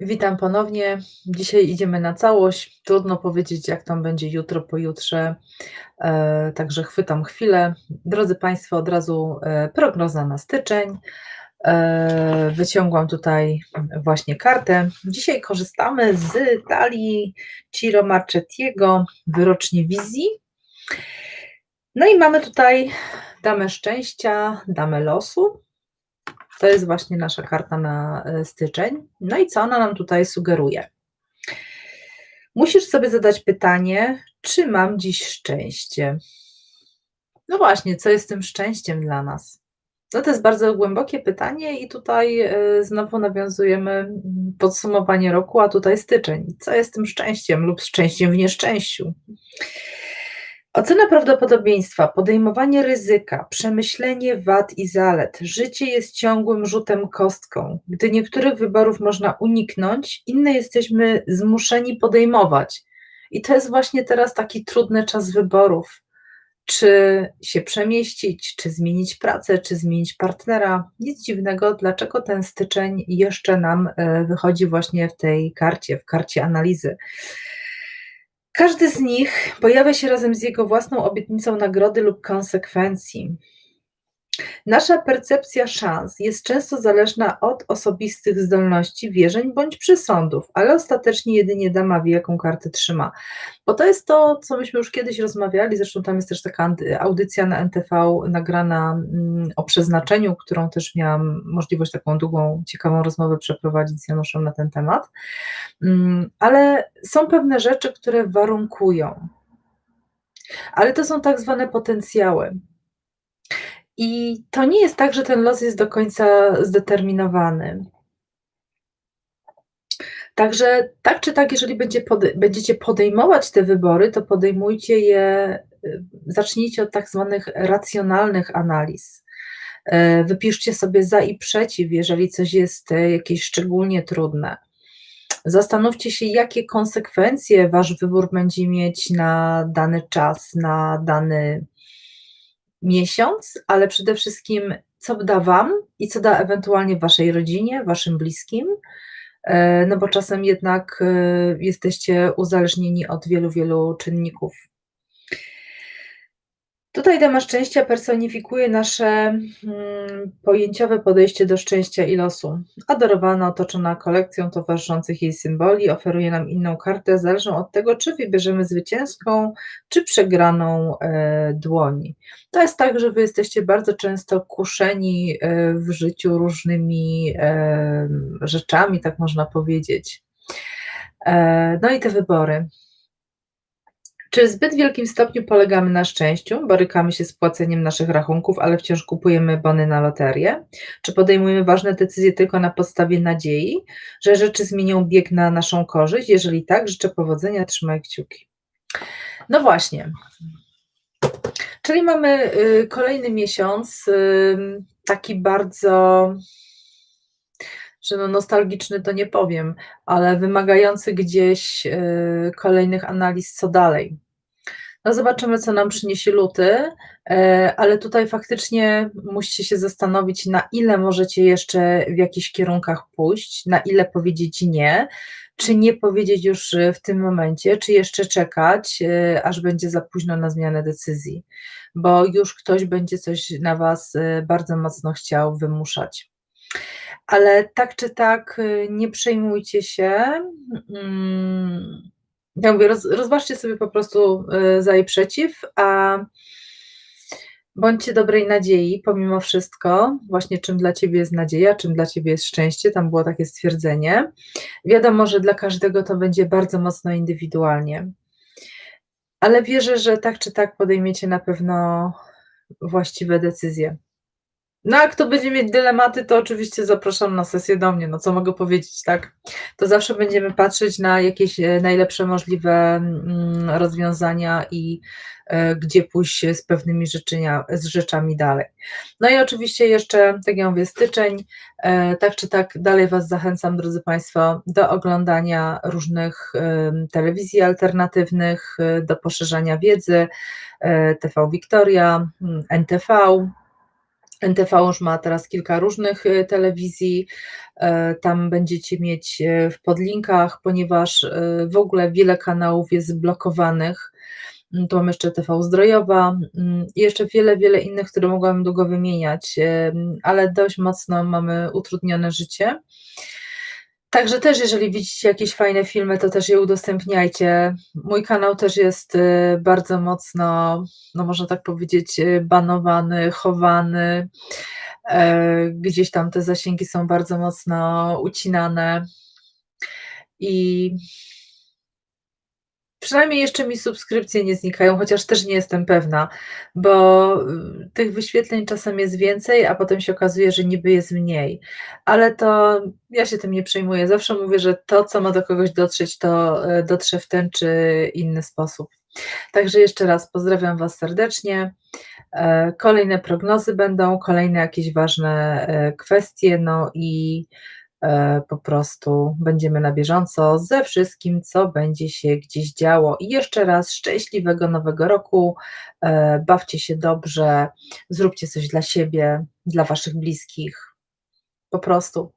Witam ponownie. Dzisiaj idziemy na całość. Trudno powiedzieć, jak tam będzie jutro, pojutrze, e, także chwytam chwilę. Drodzy Państwo, od razu e, prognoza na styczeń. E, wyciągłam tutaj właśnie kartę. Dzisiaj korzystamy z talii Ciro Marchettiego, wyrocznie wizji. No i mamy tutaj damę szczęścia, damę losu. To jest właśnie nasza karta na e, styczeń. No i co ona nam tutaj sugeruje? Musisz sobie zadać pytanie, czy mam dziś szczęście? No właśnie, co jest tym szczęściem dla nas? No to jest bardzo głębokie pytanie i tutaj e, znowu nawiązujemy podsumowanie roku, a tutaj styczeń. Co jest tym szczęściem lub szczęściem w nieszczęściu? Ocena prawdopodobieństwa, podejmowanie ryzyka, przemyślenie wad i zalet. Życie jest ciągłym rzutem kostką. Gdy niektórych wyborów można uniknąć, inne jesteśmy zmuszeni podejmować. I to jest właśnie teraz taki trudny czas wyborów. Czy się przemieścić, czy zmienić pracę, czy zmienić partnera. Nic dziwnego, dlaczego ten styczeń jeszcze nam e, wychodzi właśnie w tej karcie, w karcie analizy. Każdy z nich pojawia się razem z jego własną obietnicą nagrody lub konsekwencji. Nasza percepcja szans jest często zależna od osobistych zdolności, wierzeń bądź przesądów, ale ostatecznie jedynie dama wie, jaką kartę trzyma. Bo to jest to, co myśmy już kiedyś rozmawiali, zresztą tam jest też taka audycja na NTV nagrana mm, o przeznaczeniu, którą też miałam możliwość taką długą, ciekawą rozmowę przeprowadzić z Januszem na ten temat. Mm, ale są pewne rzeczy, które warunkują. Ale to są tak zwane potencjały. I to nie jest tak, że ten los jest do końca zdeterminowany. Także tak czy tak, jeżeli będzie pode będziecie podejmować te wybory, to podejmujcie je, y, zacznijcie od tak zwanych racjonalnych analiz. E, wypiszcie sobie za i przeciw, jeżeli coś jest e, jakieś szczególnie trudne. Zastanówcie się, jakie konsekwencje wasz wybór będzie mieć na dany czas, na dany miesiąc, ale przede wszystkim, co da Wam i co da ewentualnie Waszej rodzinie, Waszym bliskim, e, no bo czasem jednak e, jesteście uzależnieni od wielu, wielu czynników. Tutaj Dama Szczęścia personifikuje nasze hmm, pojęciowe podejście do szczęścia i losu. Adorowana, otoczona kolekcją towarzyszących jej symboli, oferuje nam inną kartę, zależną od tego, czy wybierzemy zwycięską, czy przegraną e. To jest tak, że wy jesteście bardzo często kuszeni e, w życiu różnymi e, rzeczami, tak można powiedzieć. E, no i te wybory. Czy w zbyt wielkim stopniu polegamy na szczęściu, borykamy się z płaceniem naszych rachunków, ale wciąż kupujemy bony na loterię? Czy podejmujemy ważne decyzje tylko na podstawie nadziei, że rzeczy zmienią bieg na naszą korzyść? Jeżeli tak, życzę powodzenia, trzymaj kciuki. No właśnie. Czyli mamy y, kolejny miesiąc, y, taki bardzo że no nostalgiczny to nie powiem, ale wymagający gdzieś y, kolejnych analiz, co dalej. No zobaczymy, co nam przyniesie luty, y, ale tutaj faktycznie musicie się zastanowić, na ile możecie jeszcze w jakichś kierunkach pójść, na ile powiedzieć nie, czy nie powiedzieć już w tym momencie, czy jeszcze czekać, y, aż będzie za późno na zmianę decyzji, bo już ktoś będzie coś na Was bardzo mocno chciał wymuszać. Ale tak czy tak, y, nie przejmujcie się. Mm, ja mówię, roz, rozważcie sobie po prostu y, za i przeciw, a bądźcie dobrej nadziei pomimo wszystko, właśnie czym dla Ciebie jest nadzieja, czym dla Ciebie jest szczęście, tam było takie stwierdzenie. Wiadomo, że dla każdego to będzie bardzo mocno indywidualnie, ale wierzę, że tak czy tak podejmiecie na pewno właściwe decyzje. No, a kto będzie mieć dylematy, to oczywiście zapraszam na sesję do mnie. No, co mogę powiedzieć, tak? To zawsze będziemy patrzeć na jakieś e, najlepsze możliwe mm, rozwiązania i e, gdzie pójść z pewnymi rzeczenia, z rzeczami dalej. No i oczywiście jeszcze, tak jak mówię, styczeń, e, tak czy tak dalej Was zachęcam, drodzy Państwo, do oglądania różnych telewizji alternatywnych, do poszerzania wiedzy, TV Wiktoria, NTV, NTV już ma teraz kilka różnych, y, telewizji, e, tam będziecie mieć, e, w podlinkach, ponieważ, y, w ogóle wiele kanałów jest blokowanych. Mm, to mam jeszcze TVzdrojowa, mm, i jeszcze wiele, wiele innych, które mogłabym długo wymieniać, ale dość mocno mamy utrudnione życie. Także też jeżeli widzicie jakieś fajne filmy, to też je udostępniajcie. Mój kanał też jest, y, bardzo mocno, no można tak powiedzieć, y, banowany, chowany, e, gdzieś tam te zasięgi są bardzo mocno ucinane i przynajmniej jeszcze mi subskrypcje nie znikają, chociaż też nie jestem pewna, bo, y, tych wyświetleń czasem jest więcej, a potem się okazuje, że niby jest mniej, ale to ja się tym nie przejmuję. Zawsze mówię, że to, co ma do kogoś dotrzeć, to, e, dotrze w ten czy inny sposób. Także jeszcze raz pozdrawiam Was serdecznie. E, kolejne prognozy będą, kolejne jakieś ważne, e, kwestie, no i, po prostu będziemy na bieżąco ze wszystkim, co będzie się gdzieś działo. I jeszcze raz szczęśliwego nowego roku, e, bawcie się dobrze, zróbcie coś dla siebie, dla Waszych bliskich. Po prostu.